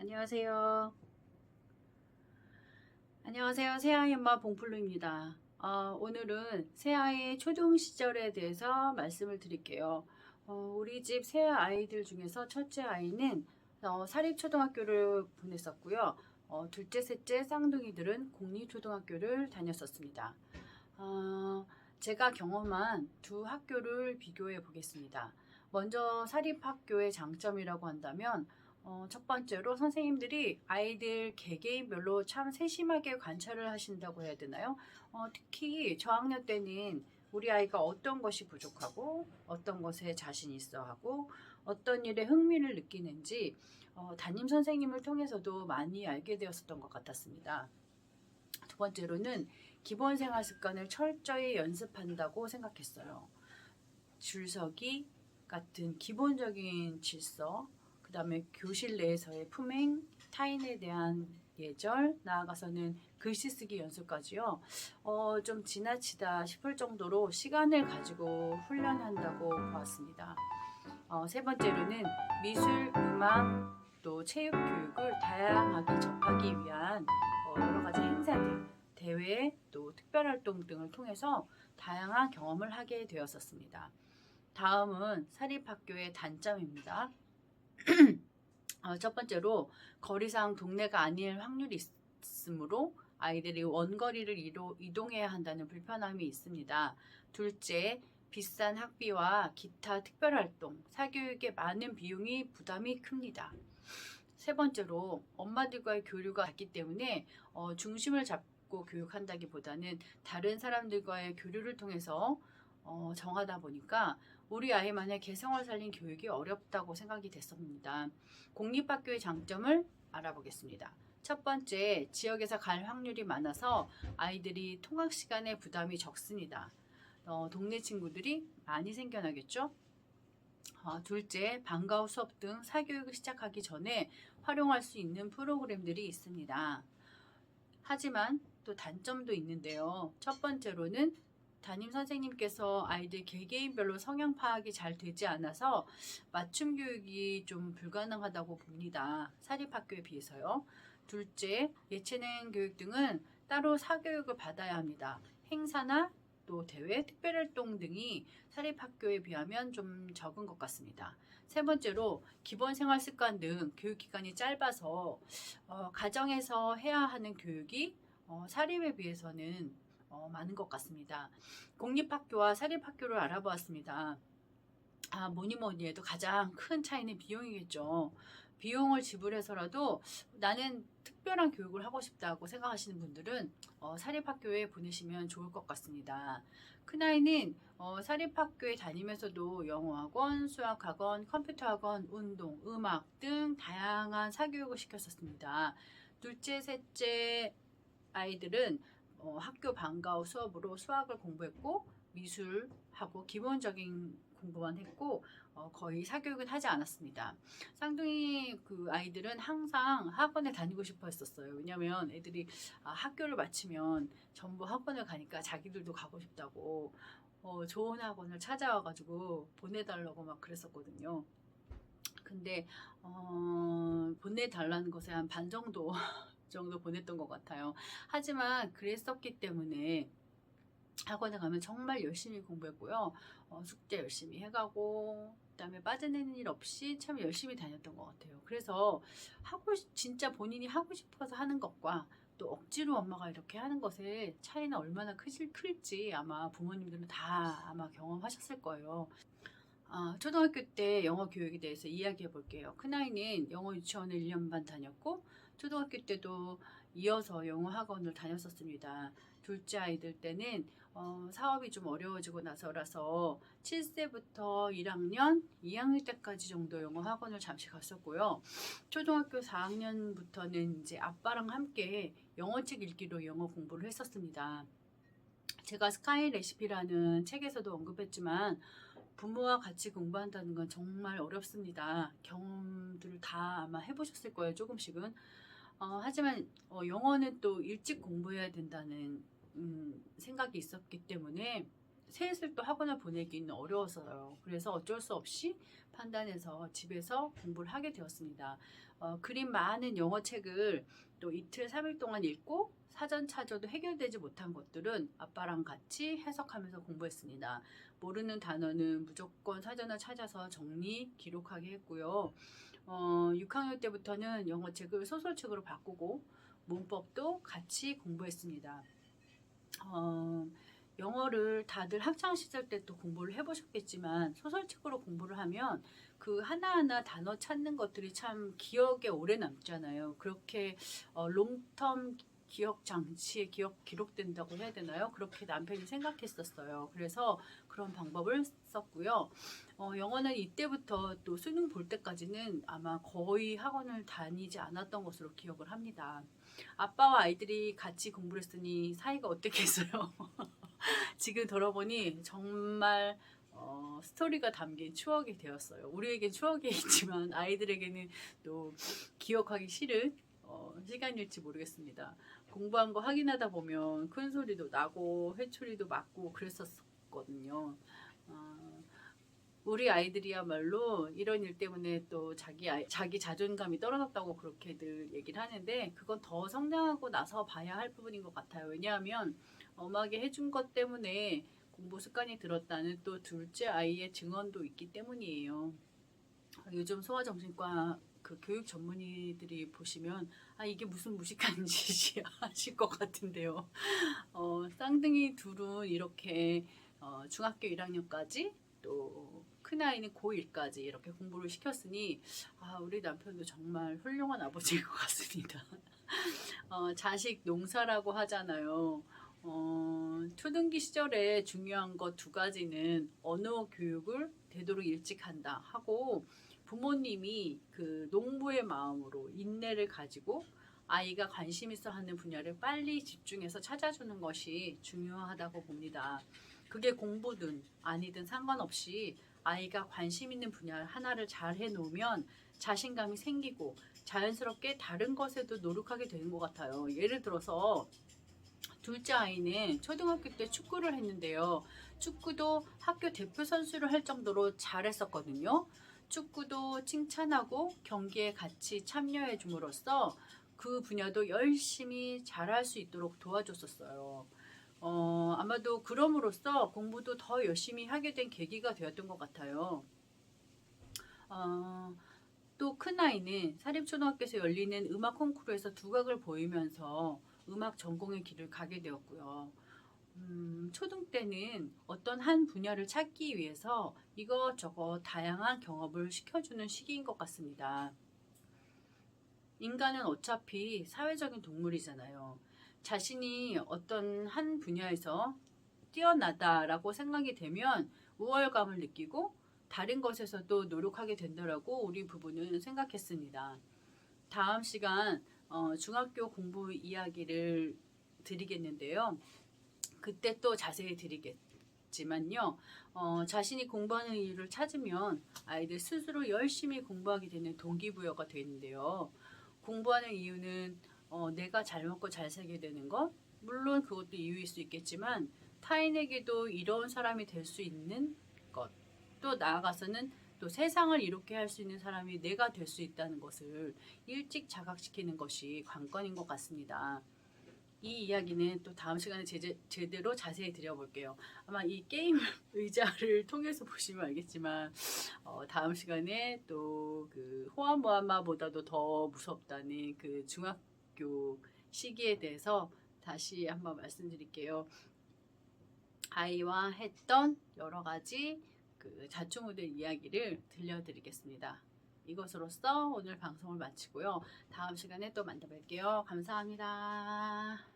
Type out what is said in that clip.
안녕하세요. 안녕하세요. 새아이 엄마 봉플루입니다. 어, 오늘은 새아이 초등 시절에 대해서 말씀을 드릴게요. 어, 우리 집 새 아이들 중에서 첫째 아이는 어, 사립초등학교를 보냈었고요. 어, 둘째, 셋째 쌍둥이들은 공립초등학교를 다녔었습니다. 어, 제가 경험한 두 학교를 비교해 보겠습니다. 먼저 사립학교의 장점이라고 한다면 어, 첫 번째로 선생님들이 아이들 개개인별로 참 세심하게 관찰을 하신다고 해야 되나요? 어, 특히 저학년 때는 우리 아이가 어떤 것이 부족하고 어떤 것에 자신 있어 하고 어떤 일에 흥미를 느끼는지 어, 담임 선생님을 통해서도 많이 알게 되었었던 것 같았습니다. 두 번째로는 기본 생활 습관을 철저히 연습한다고 생각했어요. 줄서기 같은 기본적인 질서, 그 다음에 교실 내에서의 품행, 타인에 대한 예절, 나아가서는 글씨 쓰기 연습까지요. 어, 좀 지나치다 싶을 정도로 시간을 가지고 훈련한다고 보았습니다. 어, 세 번째로는 미술, 음악, 또 체육 교육을 다양하게 접하기 위한 어, 여러 가지 행사들, 대회, 또 특별활동 등을 통해서 다양한 경험을 하게 되었었습니다. 다음은 사립학교의 단점입니다. 어, 첫 번째로 거리상 동네가 아닐 확률이 있으므로 아이들이 원거리를 이로, 이동해야 한다는 불편함이 있습니다. 둘째, 비싼 학비와 기타 특별활동, 사교육에 많은 비용이 부담이 큽니다. 세 번째로 엄마들과의 교류가 같기 때문에 어, 중심을 잡고 교육한다기보다는 다른 사람들과의 교류를 통해서 어, 정하다 보니까 우리 아이만의 개성을 살린 교육이 어렵다고 생각이 됐습니다. 공립학교의 장점을 알아보겠습니다. 첫 번째, 지역에서 갈 확률이 많아서 아이들이 통학 시간에 부담이 적습니다. 어, 동네 친구들이 많이 생겨나겠죠? 어, 둘째, 방과 후 수업 등 사교육을 시작하기 전에 활용할 수 있는 프로그램들이 있습니다. 하지만 또 단점도 있는데요. 첫 번째로는 담임 선생님께서 아이들 개개인별로 성향 파악이 잘 되지 않아서 맞춤 교육이 좀 불가능하다고 봅니다. 사립학교에 비해서요. 둘째, 예체능 교육 등은 따로 사교육을 받아야 합니다. 행사나 또 대회, 특별활동 등이 사립학교에 비하면 좀 적은 것 같습니다. 세 번째로 기본 생활 습관 등 교육 기간이 짧아서 어, 가정에서 해야 하는 교육이 어, 사립에 비해서는 어, 많은 것 같습니다. 공립학교와 사립학교를 알아보았습니다. 아, 뭐니 뭐니 해도 가장 큰 차이는 비용이겠죠. 비용을 지불해서라도 나는 특별한 교육을 하고 싶다고 생각하시는 분들은 어, 사립학교에 보내시면 좋을 것 같습니다. 큰아이는 어, 사립학교에 다니면서도 영어학원, 수학학원, 컴퓨터학원, 운동, 음악 등 다양한 사교육을 시켰었습니다. 둘째, 셋째 아이들은 어, 학교 방과 후 수업으로 수학을 공부했고 미술하고 기본적인 공부만 했고 어, 거의 사교육은 하지 않았습니다. 쌍둥이 그 아이들은 항상 학원에 다니고 싶어 했었어요. 왜냐면 애들이 아, 학교를 마치면 전부 학원을 가니까 자기들도 가고 싶다고 어, 좋은 학원을 찾아와가지고 보내달라고 막 그랬었거든요. 근데 어, 보내달라는 것에 한 반 정도 정도 보냈던 것 같아요. 하지만 그랬었기 때문에 학원에 가면 정말 열심히 공부했고요. 어, 숙제 열심히 해가고 그다음에 빠져내는 일 없이 참 열심히 다녔던 것 같아요. 그래서 하고 싶- 진짜 본인이 하고 싶어서 하는 것과 또 억지로 엄마가 이렇게 하는 것의 차이는 얼마나 크질, 클지 아마 부모님들은 다 아마 경험하셨을 거예요. 아, 초등학교 때 영어 교육에 대해서 이야기해 볼게요. 큰아이는 영어 유치원을 1년 반 다녔고 초등학교 때도 이어서 영어 학원을 다녔었습니다. 둘째 아이들 때는 어, 사업이 좀 어려워지고 나서라서 7세부터 1학년, 2학년 때까지 정도 영어 학원을 잠시 갔었고요. 초등학교 4학년부터는 이제 아빠랑 함께 영어책 읽기로 영어 공부를 했었습니다. 제가 스카이 레시피라는 책에서도 언급했지만 부모와 같이 공부한다는 건 정말 어렵습니다. 경험들을 다 아마 해보셨을 거예요, 조금씩은. 어, 하지만 어, 영어는 또 일찍 공부해야 된다는 음, 생각이 있었기 때문에 셋을 또 학원을 보내기는 어려웠어요. 그래서 어쩔 수 없이 판단해서 집에서 공부를 하게 되었습니다. 어, 그림 많은 영어 책을 또 이틀, 3일 동안 읽고 사전 찾아도 해결되지 못한 것들은 아빠랑 같이 해석하면서 공부했습니다. 모르는 단어는 무조건 사전을 찾아서 정리, 기록하게 했고요. 어, 6학년 때부터는 영어책을 소설책으로 바꾸고 문법도 같이 공부했습니다. 어, 영어를 다들 학창 시절 때 또 공부를 해보셨겠지만 소설책으로 공부를 하면 그 하나하나 단어 찾는 것들이 참 기억에 오래 남잖아요. 그렇게 어, 롱텀 기억 장치에 기억 기록된다고 해야 되나요? 그렇게 남편이 생각했었어요. 그래서 그런 방법을 썼고요. 어, 영어는 이때부터 또 수능 볼 때까지는 아마 거의 학원을 다니지 않았던 것으로 기억을 합니다. 아빠와 아이들이 같이 공부를 했으니 사이가 어떻겠어요? 지금 돌아보니 정말 어, 스토리가 담긴 추억이 되었어요. 우리에겐 추억이 있지만 아이들에게는 또 기억하기 싫은 어, 시간일지 모르겠습니다. 공부한 거 확인하다 보면 큰 소리도 나고 회초리도 맞고 그랬었거든요. 어, 우리 아이들이야말로 이런 일 때문에 또 자기 아이- 자기 자존감이 떨어졌다고 그렇게들 얘기를 하는데 그건 더 성장하고 나서 봐야 할 부분인 것 같아요. 왜냐하면 엄하게 해준 것 때문에 공부 습관이 들었다는 또 둘째 아이의 증언도 있기 때문이에요. 요즘 소아정신과 그 교육 전문의들이 보시면 아 이게 무슨 무식한 짓이야 하실 것 같은데요. 어, 쌍둥이 둘은 이렇게 어, 중학교 1학년까지 또 큰아이는 고1까지 이렇게 공부를 시켰으니 아 우리 남편도 정말 훌륭한 아버지인 것 같습니다. 어, 자식 농사라고 하잖아요. 어, 초등기 시절에 중요한 것 두 가지는 언어 교육을 되도록 일찍 한다 하고 부모님이 그 농부의 마음으로 인내를 가지고 아이가 관심 있어 하는 분야를 빨리 집중해서 찾아주는 것이 중요하다고 봅니다. 그게 공부든 아니든 상관없이 아이가 관심 있는 분야 하나를 잘 해놓으면 자신감이 생기고 자연스럽게 다른 것에도 노력하게 되는 것 같아요. 예를 들어서 둘째 아이는 초등학교 때 축구를 했는데요. 축구도 학교 대표 선수를 할 정도로 잘했었거든요. 축구도 칭찬하고 경기에 같이 참여해 줌으로써 그 분야도 열심히 잘할 수 있도록 도와줬었어요. 어, 아마도 그럼으로써 공부도 더 열심히 하게 된 계기가 되었던 것 같아요. 어, 또 큰아이는 사립초등학교에서 열리는 음악 콩쿠르에서 두각을 보이면서 음악 전공의 길을 가게 되었고요. 음, 초등 때는 어떤 한 분야를 찾기 위해서 이것저것 다양한 경험을 시켜주는 시기인 것 같습니다. 인간은 어차피 사회적인 동물이잖아요. 자신이 어떤 한 분야에서 뛰어나다라고 생각이 되면 우월감을 느끼고 다른 것에서도 노력하게 된다라고 우리 부부는 생각했습니다. 다음 시간 어, 중학교 공부 이야기를 드리겠는데요. 그때 또 자세히 드리겠지만요. 어, 자신이 공부하는 이유를 찾으면 아이들 스스로 열심히 공부하게 되는 동기부여가 되는데요. 공부하는 이유는 어, 내가 잘 먹고 잘 살게 되는 것, 물론 그것도 이유일 수 있겠지만 타인에게도 이런 사람이 될 수 있는 것, 또 나아가서는 또 세상을 이롭게 할 수 있는 사람이 내가 될 수 있다는 것을 일찍 자각시키는 것이 관건인 것 같습니다. 이 이야기는 또 다음 시간에 제제, 제대로 자세히 드려볼게요. 아마 이 게임 의자를 통해서 보시면 알겠지만 어, 다음 시간에 또 그 호암모아마보다도 더 무섭다는 그 중학교 시기에 대해서 다시 한번 말씀드릴게요. 아이와 했던 여러 가지 그 자충우대 이야기를 들려드리겠습니다. 이것으로써 오늘 방송을 마치고요. 다음 시간에 또 만나뵐게요. 감사합니다.